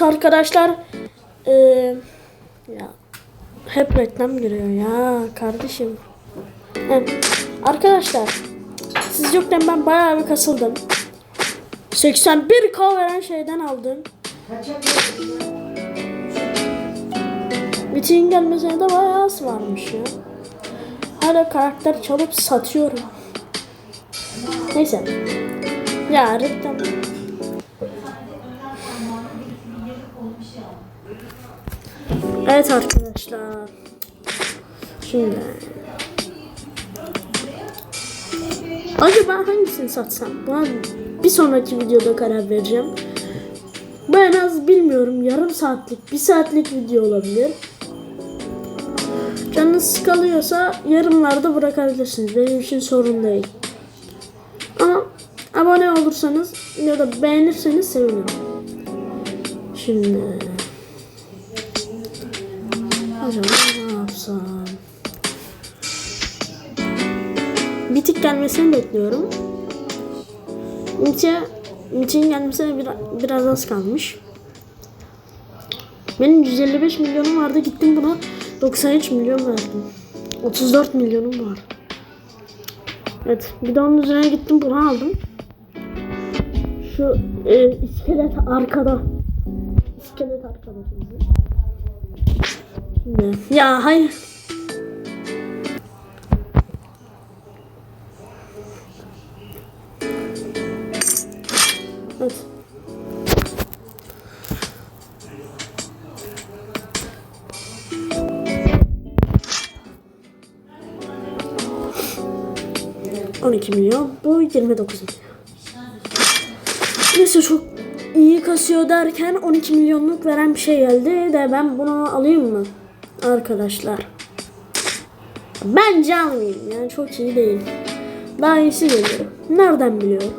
Arkadaşlar eee, ya hep reklam giriyor ya kardeşim. Evet, arkadaşlar siz yokken ben bayağı bir kasıldım. 81k veren şeyden aldım. Metin gelmesine de bayağı az varmış ya. Hala karakter çalıp satıyorum. Neyse. Ya reklam. Evet arkadaşlar. Şimdi. Acaba hangisini satsam? Buna bir sonraki videoda karar vereceğim. Bu en az bilmiyorum yarım saatlik, bir saatlik video olabilir. Canınız sıkılıyorsa yarımlarda bırakabilirsiniz. Benim için sorun değil. Ama abone olursanız ya da beğenirseniz sevinirim. Şimdi acaba ne yapsam? Bitik gelmesini bekliyorum. Mit'e Mit'in gelmesine bir, biraz az kalmış. Benim 155 milyonum vardı gittim buna 93 milyon verdim. 34 milyonum var. Evet bir de onun üzerine gittim bunu aldım. Şu e, iskelet arkada. İskelet arkada. Ya hayır. Evet. On iki milyon. Bu 29 milyon. Neyse çok iyi kasıyor derken 12 milyonluk veren bir şey geldi de ben bunu alayım mı? Arkadaşlar. Bence almayayım yani çok iyi değil. Daha iyisi geliyor. Nereden biliyorum?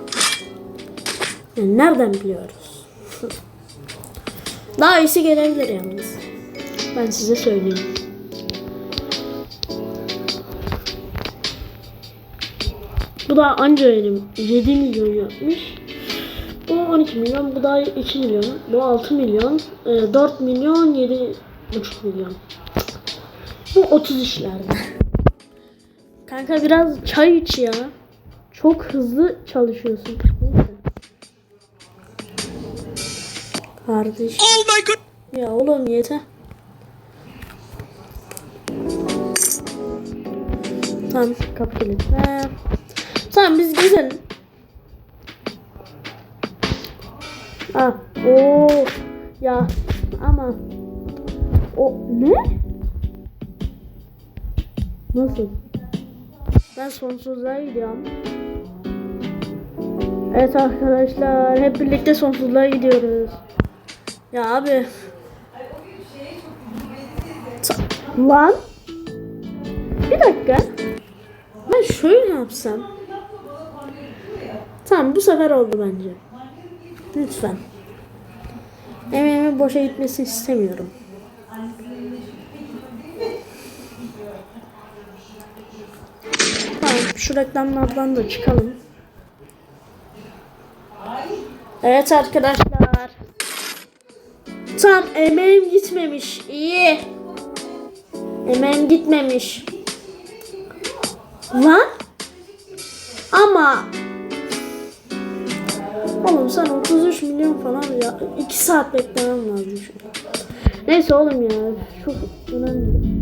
Yani nereden biliyoruz? Daha iyisi gelebilir yalnız. Ben size söyleyeyim. Bu da anca benim 7 milyon yapmış. Bu 12 milyon, bu da 2 milyon, bu 6 milyon, e, 4 milyon, 7,5 milyon. Bu 30 işlerde. Kanka biraz çay iç ya. Çok hızlı çalışıyorsun. Kardeş. Oh my god! Ya oğlum yeter. Tamam kapı kilit. He. Tamam biz gidelim. Ah, o ya ama o ne? Nasıl? Ben sonsuzluğa gidiyorum. Evet arkadaşlar hep birlikte sonsuzluğa gidiyoruz. Ya abi. Lan. Bir dakika. Ben şöyle yapsam. Tamam bu sefer oldu bence. Lütfen. Emeğimin boşa gitmesini istemiyorum. Tamam şu reklamlardan da çıkalım. Evet arkadaşlar. Tam emeğim gitmemiş. İyi. Emeğim gitmemiş. Lan? Ama Oğlum sen 33 milyon falan ya 2 saat beklemem lazım an. Neyse oğlum ya çok önemli.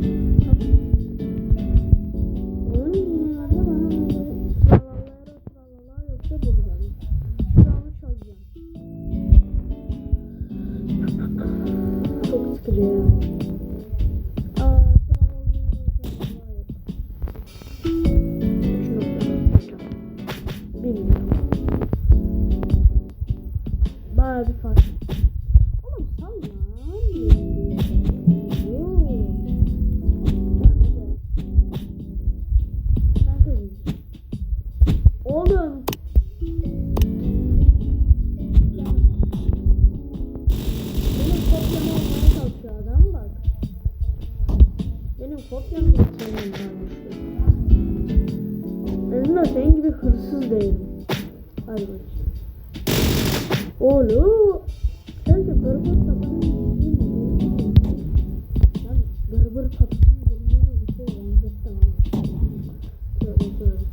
Barbar patron Lan barbar patron Bunlara bir şey benzettim ama Tövbe tövbe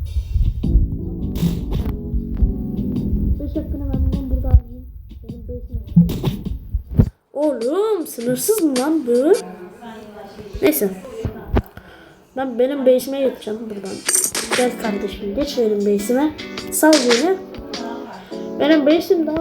Beş hakkını ben bundan burada harcayayım Benim beşim Oğlum sınırsız mı lan bu? Neyse ben benim base'ime geçeceğim buradan. Gel kardeşim geç benim base'ime. Sal beni. Benim base'im daha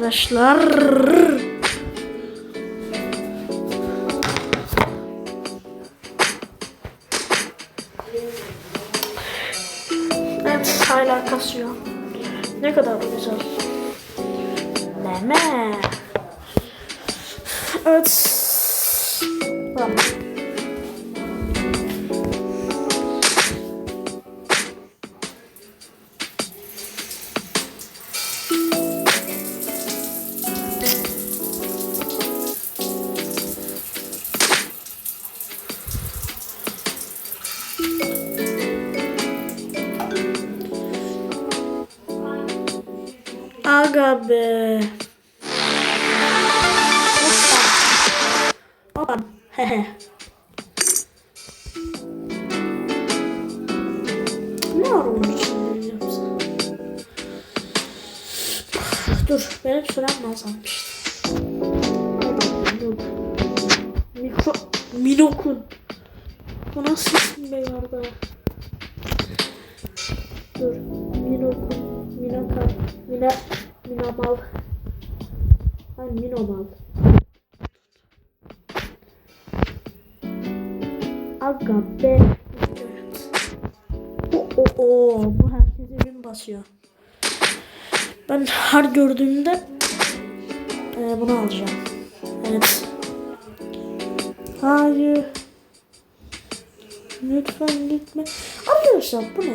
arkadaşlar. Evet hala kasıyor. Ne kadar güzel. Meme. Evet. Tamam. Dur, benim sürem azalmıştı. Mikro... Minokun. Bu nasıl isim be yarda? Dur. Minokun. Minaka. Mina... Minamal. Ay Minomal. Aga be. O o o. Bu herkese bin basıyor. Ben her gördüğümde e, bunu alacağım. Evet. Hayır. Lütfen gitme. Arkadaşlar bu ne?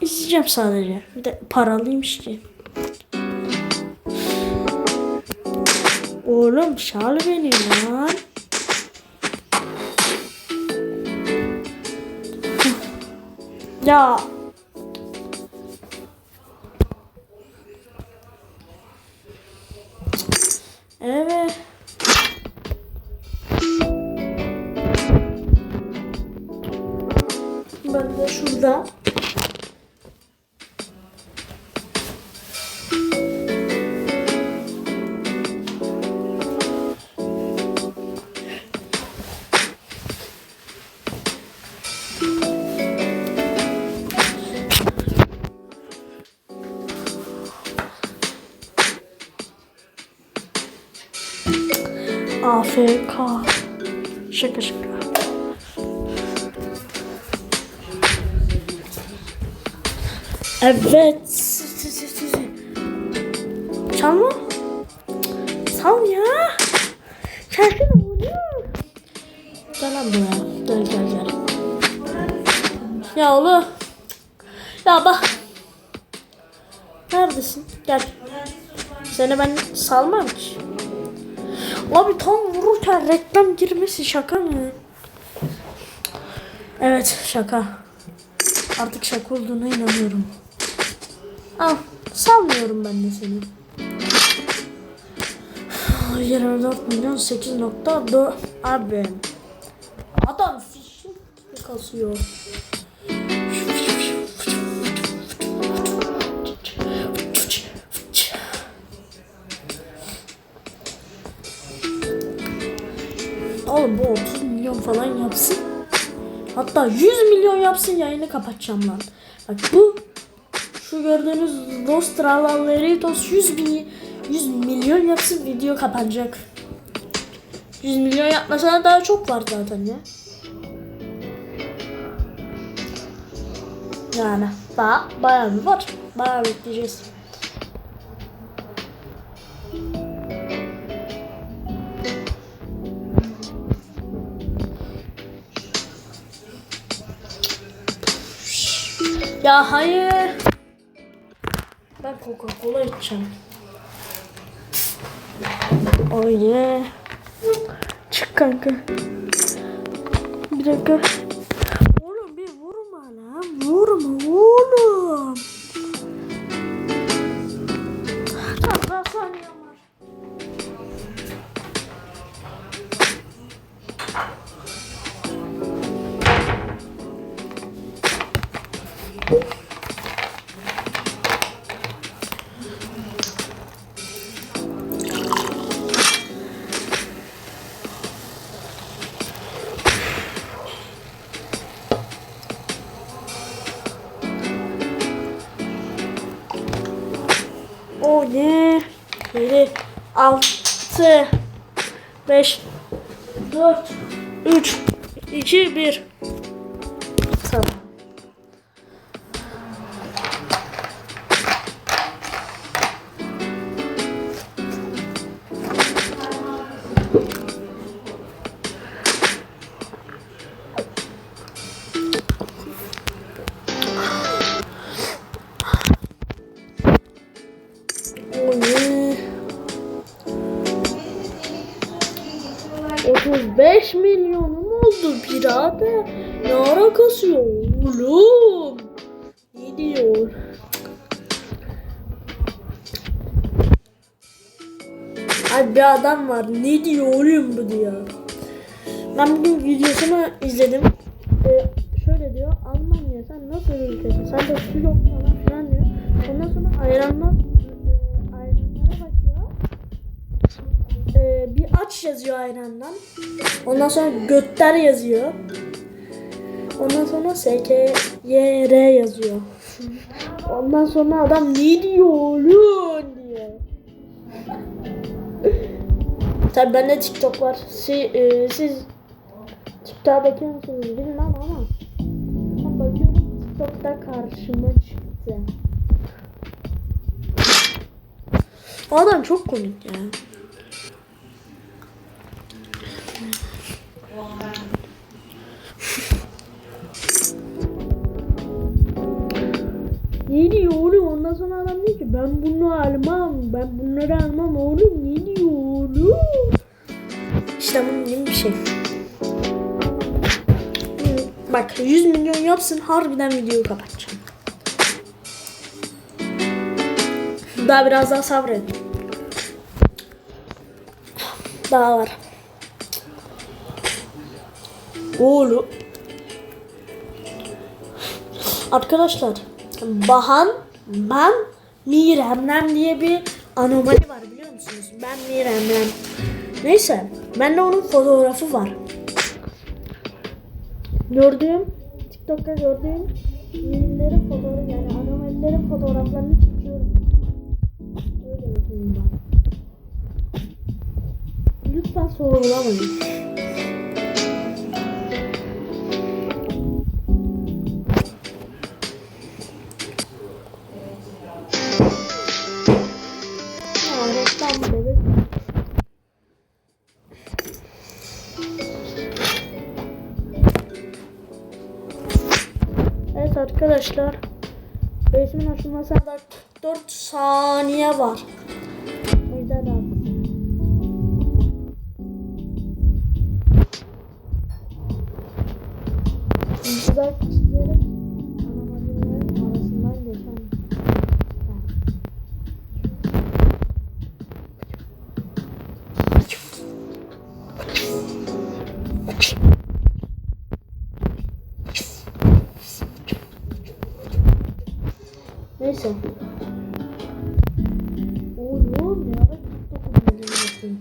İzleyeceğim sadece. Bir de paralıymış ki. Oğlum çal beni lan. ya. AFK. Şaka şaka. Evet. Çalma. Sal ya. Şarkı ne oluyor? Gel lan buraya. Gel gel gel. Ya oğlum. Ya bak. Neredesin? Gel. Seni ben salmam ki. Abi tam vururken reklam girmesi şaka mı? Evet şaka. Artık şaka olduğuna inanıyorum. Al salmıyorum ben de seni. 24 milyon 8.4 abi. Adam gibi kasıyor. Oğlum bu 30 milyon falan yapsın. Hatta 100 milyon yapsın yayını kapatacağım lan. Bak bu şu gördüğünüz Los Tralaleritos 100 bin 100 milyon yapsın video kapanacak. 100 milyon yapmasına daha çok var zaten ya. Yani daha bayağı bir var. Bayağı bekleyeceğiz. Ya hayır. Ben Coca-Cola içeceğim. Oh yeah. Çık kanka. Bir dakika. Var. Ne diyor oğlum bu diyor. Ben bugün videosunu izledim. Ee, şöyle diyor. Almanya sen nasıl ülkesin? Sen de su yok falan filan diyor. Ondan sonra ayranlar e, ayranlara bakıyor. Ee, bir aç yazıyor ayrandan. Ondan sonra götter yazıyor. Ondan sonra SKYR yazıyor. Ondan sonra adam ne diyor oğlum Tabi bende TikTok var. Si, e, siz TikTok'a bakıyor musunuz bilmem ama ben bakıyorum TikTok'ta karşıma çıktı. O adam çok komik ya. Ne diyor oğlum? Ondan sonra adam diyor ki ben bunu almam. Ben bunları almam oğlum. Ne oğlum? İşte bunun bir şey. Bak 100 milyon yapsın harbiden videoyu kapatacağım. Daha biraz daha sabredin. Daha var. Oğlum. Arkadaşlar Bahan ben Miremlem diye bir anomali var biliyor musunuz? Ben Miremlem. Neyse bende onun fotoğrafı var. Gördüğüm TikTok'ta gördüğüm mimlerin fotoğrafı yani anomalilerin fotoğraflarını çekiyorum. Öyle huyum var. Lütfen sorgulamayın. Arkadaşlar. Resmin açılmasına da 44 saniye var. Yapayım.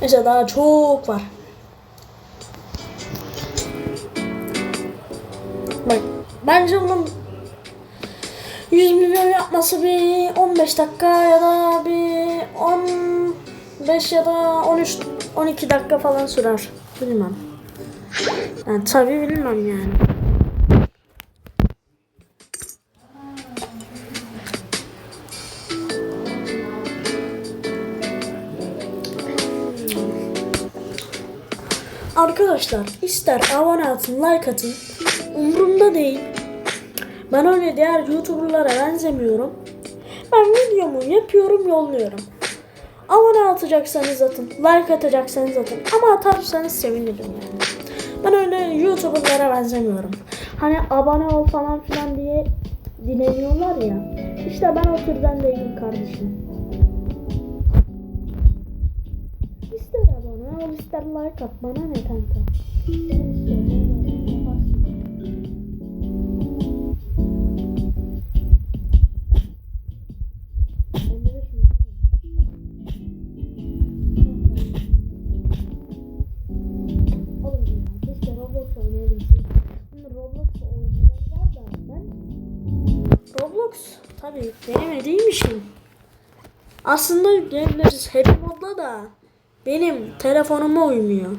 Neyse daha çok var. Bak bence bunun 100 milyon yapması bir 15 dakika ya da bir 15 ya da 13 12 dakika falan sürer. Bilmem. Yani tabii bilmem yani. Arkadaşlar ister abone atın, like atın. Umurumda değil. Ben öyle diğer YouTuber'lara benzemiyorum. Ben videomu yapıyorum, yolluyorum. Abone atacaksanız atın, like atacaksanız atın. Ama atarsanız sevinirim yani. Ben öyle YouTuber'lara benzemiyorum. Hani abone ol falan filan diye dileniyorlar ya. İşte ben o türden değilim kardeşim. İster like at. Bana ne kanka? Tabii denemediğim için Aslında yükleyebiliriz Happy Mod'la da benim telefonuma uymuyor.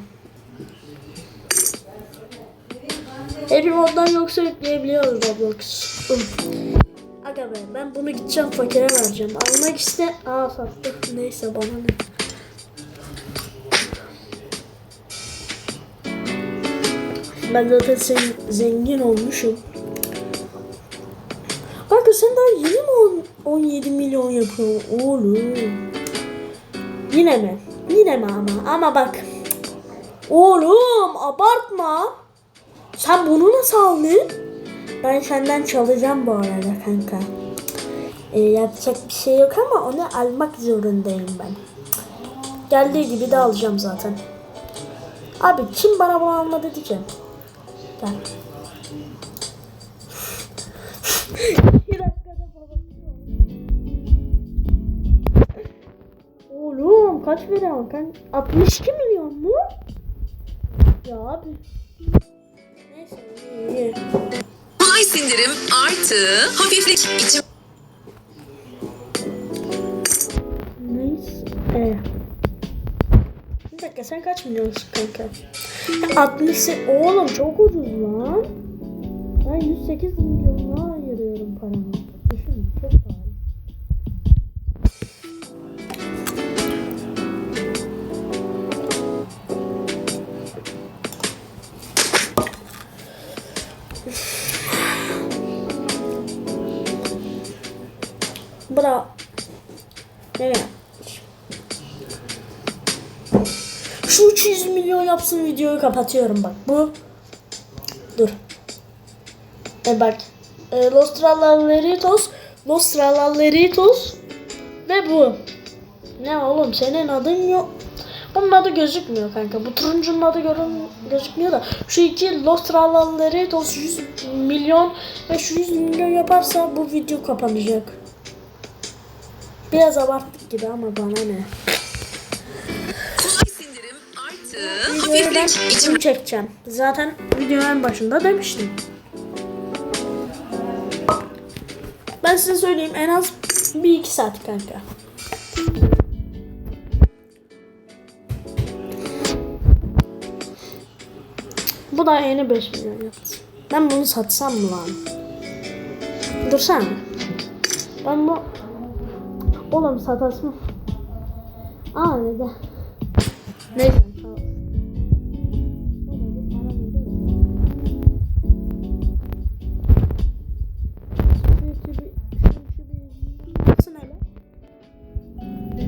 Happy Mod'dan yoksa yükleyebiliyoruz Roblox. Aga be ben bunu gideceğim fakire vereceğim. Almak iste... Aa sattık. Neyse bana ne. Ben zaten sen, zengin olmuşum. Kanka sen daha yeni mi on- 17 milyon yapıyorsun oğlum? Yine mi? Yine mi ama? Ama bak. Oğlum abartma. Sen bunu nasıl aldın? Ben senden çalacağım bu arada kanka. Ee, yapacak bir şey yok ama onu almak zorundayım ben. Geldiği gibi de alacağım zaten. Abi kim bana bunu almadı diyeceğim. Gel. Kaç veriyorsun kan? 62 milyon mu? Ya abi. Neyse iyi. Kolay sindirim artı hafiflik için Neyse. Ee. Bir dakika sen kaç milyonsun kanka? 60 oğlum çok ucuz lan. Ben 108 milyona ayırıyorum paramı. Bra. Ne Şu 300 milyon yapsın videoyu kapatıyorum bak. Bu. Dur. E bak. E, Los Trallaleritos. Ve bu. Ne oğlum senin adın yok. Bunun adı gözükmüyor kanka. Bu turuncunun adı görün, gözükmüyor da. Şu iki Los Trallaleritos 100 milyon ve şu 100 milyon yaparsa bu video kapanacak. Biraz abarttık gibi ama bana ne. kolay sindirim artı Videoyu ben kim çekeceğim. Zaten videonun en başında demiştim. Ben size söyleyeyim en az bir iki saat kanka. Bu da yeni 5 milyon yaptı. Ben bunu satsam mı lan? Dursana. Ben bu... Oğlum satasın. Aa ne de. Neyse.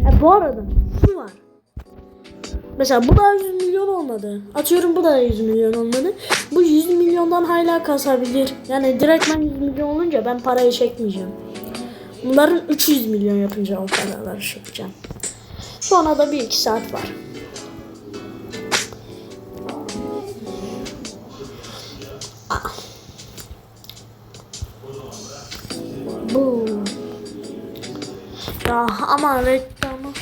E, bu arada şu var. Mesela bu da 100 milyon olmadı. Atıyorum bu da 100 milyon olmadı. Bu 100 milyondan hala kasabilir. Yani direktmen 100 milyon olunca ben parayı çekmeyeceğim. Bunların 300 milyon yapınca o paraları çekeceğim. Sonra da bir iki saat var. Ah. Bu. Ya ama reklamı.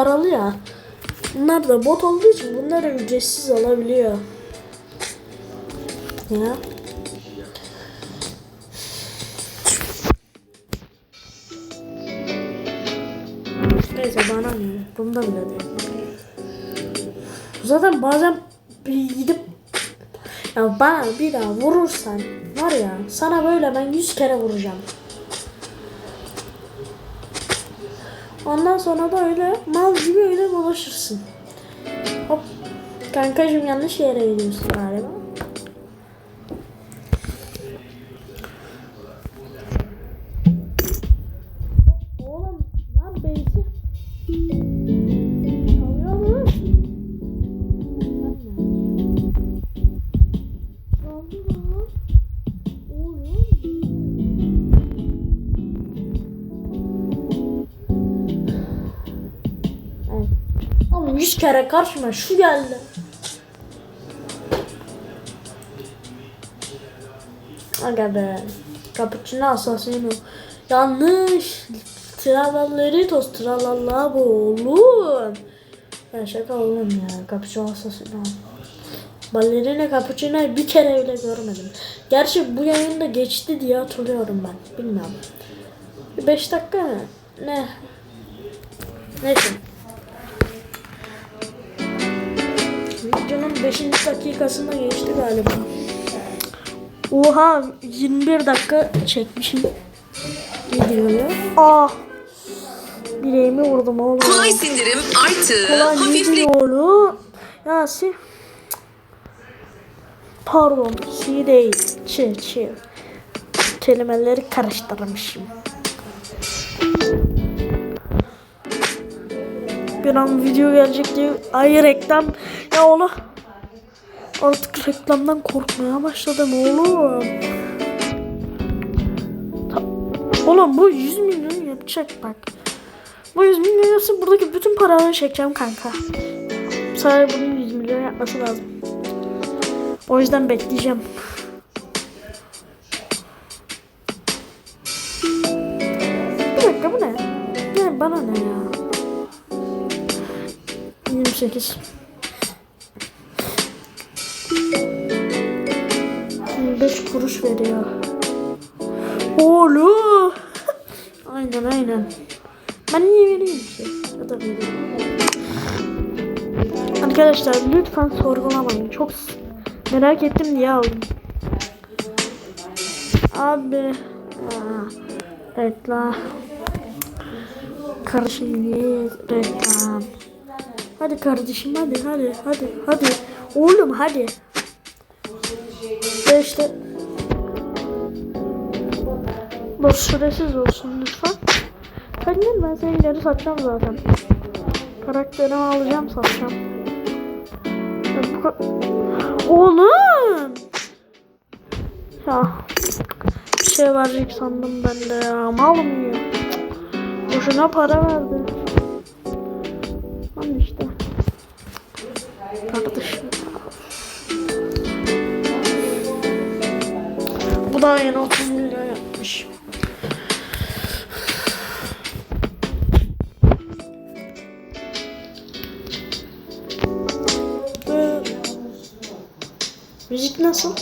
Paralı ya. Bunlar da bot olduğu için bunları ücretsiz alabiliyor. Ya. Neyse bana ne? Bunda bile değil. Zaten bazen bir gidip ya bana bir daha vurursan var ya sana böyle ben yüz kere vuracağım. Ondan sonra da öyle mal gibi öyle dolaşırsın. Hop. Kankacım yanlış yere gidiyorsun galiba. Kere karşıma şu geldi. Aga be. Cappuccino asasino. Yanlış. Tralaleritos tralala bu oğlum. Ya şaka oğlum ya. Cappuccino asasino. Ballerina cappuccino'yu bir kere bile görmedim. Gerçi bu yayında geçti diye hatırlıyorum ben. Bilmiyorum. 5 dakika mı? Ne? Neyse. Videonun 5. dakikasında geçti galiba. Oha 21 dakika çekmişim videoyu. Ah. Bileğimi vurdum oğlum. Kolay sindirim artı Kolay hafiflik. yolu. Ya si. Pardon. Si değil. Çi çi. Kelimeleri karıştırmışım. Bir an video gelecek diye. Ay reklam. Ya oğlum. Artık reklamdan korkmaya başladım oğlum. Ta- Oğlum bu 100 milyon yapacak bak. Bu 100 milyon yapsın buradaki bütün paraları çekeceğim kanka. Sadece bunun 100 milyon yapması lazım. O yüzden bekleyeceğim. Bir dakika bu ne? Ne bana ne ya? 28. 25 kuruş veriyor. Oğlum. aynen aynen. Ben niye vereyim ki? Ya da vereyim. Arkadaşlar lütfen sorgulamayın. Çok merak ettim diye aldım. Abi. Aa, reklam. Kardeşim reklam? Hadi kardeşim hadi hadi hadi hadi. Oğlum hadi. İşte Dur süresiz olsun lütfen. Gel ben seni geri satacağım zaten. Karakterimi alacağım satacağım. Oğlum! Ya bir şey verecek sandım ben de ya. Mal mı ya? Boşuna para verdi. Lan işte. Kardeşim. Bu da yeni 30 milyon yapmış. Müzik nasıl?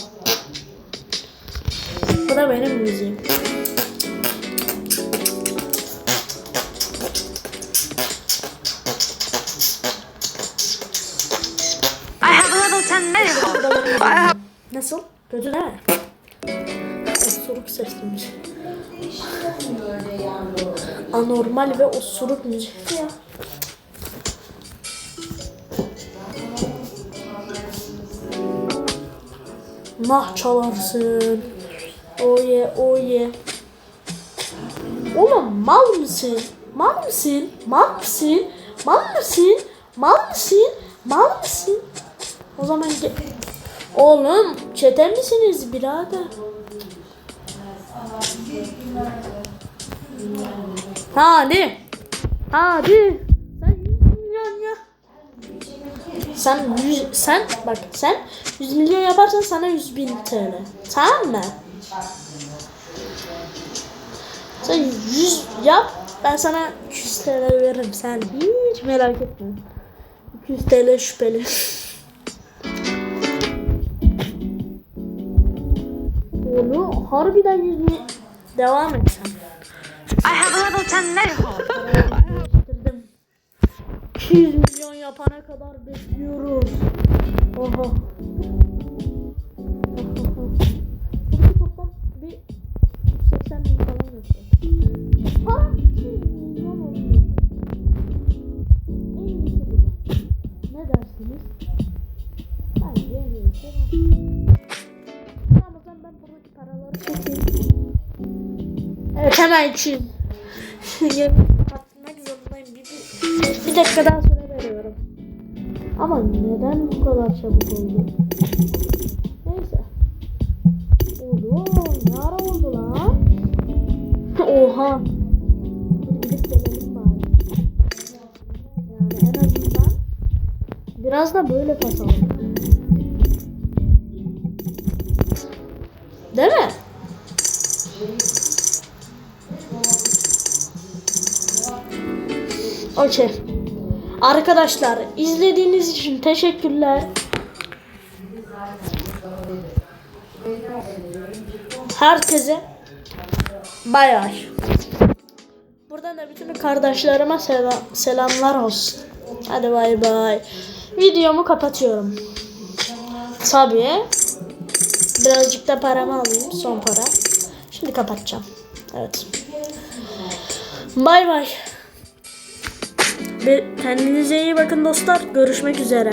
Bu da benim müziğim. Anormal ve osuruk müzik ya. Nah çalarsın. Oye oye. Oğlum mal mısın? Mal mısın? Mal mısın? Mal mısın? Mal mısın? Mal mısın? O zaman ge- Oğlum çete misiniz birader? Hadi. Hadi. Sen 100 milyon ya. Sen 100, sen bak sen 100 milyon yaparsan sana 100 bin TL. Tamam mı? Sen 100 yap ben sana 200 TL veririm sen hiç merak etme. 200 TL şüpheli. Onu harbiden 100 mi? Devam et. I have level 10 medical. Bitirdim. 200 milyon yapana kadar bekliyoruz. Oha. Burada toplam bir 180 bin falan yapıyor. Ha? 200 milyon oluyor. En iyisi bu. Ne dersiniz? Bence en iyisi. Tamam o zaman ben buradaki paraları çekeyim. Evet hemen 200. Kapatmak zorundayım. Bir, bir, dakika daha süre veriyorum. Ama neden bu kadar çabuk oldu? Neyse. Oldu. Ne ara oldu lan? Oha. Gidip gelelim bari. Yani en azından Biraz da böyle kasalım. Okey. Arkadaşlar izlediğiniz için teşekkürler. Herkese bay bay. Buradan da bütün kardeşlerime sela- selamlar olsun. Hadi bay bay. Videomu kapatıyorum. Tabii. Birazcık da paramı alayım. Son para. Şimdi kapatacağım. Evet. Bay bay. Kendinize iyi bakın dostlar. Görüşmek üzere.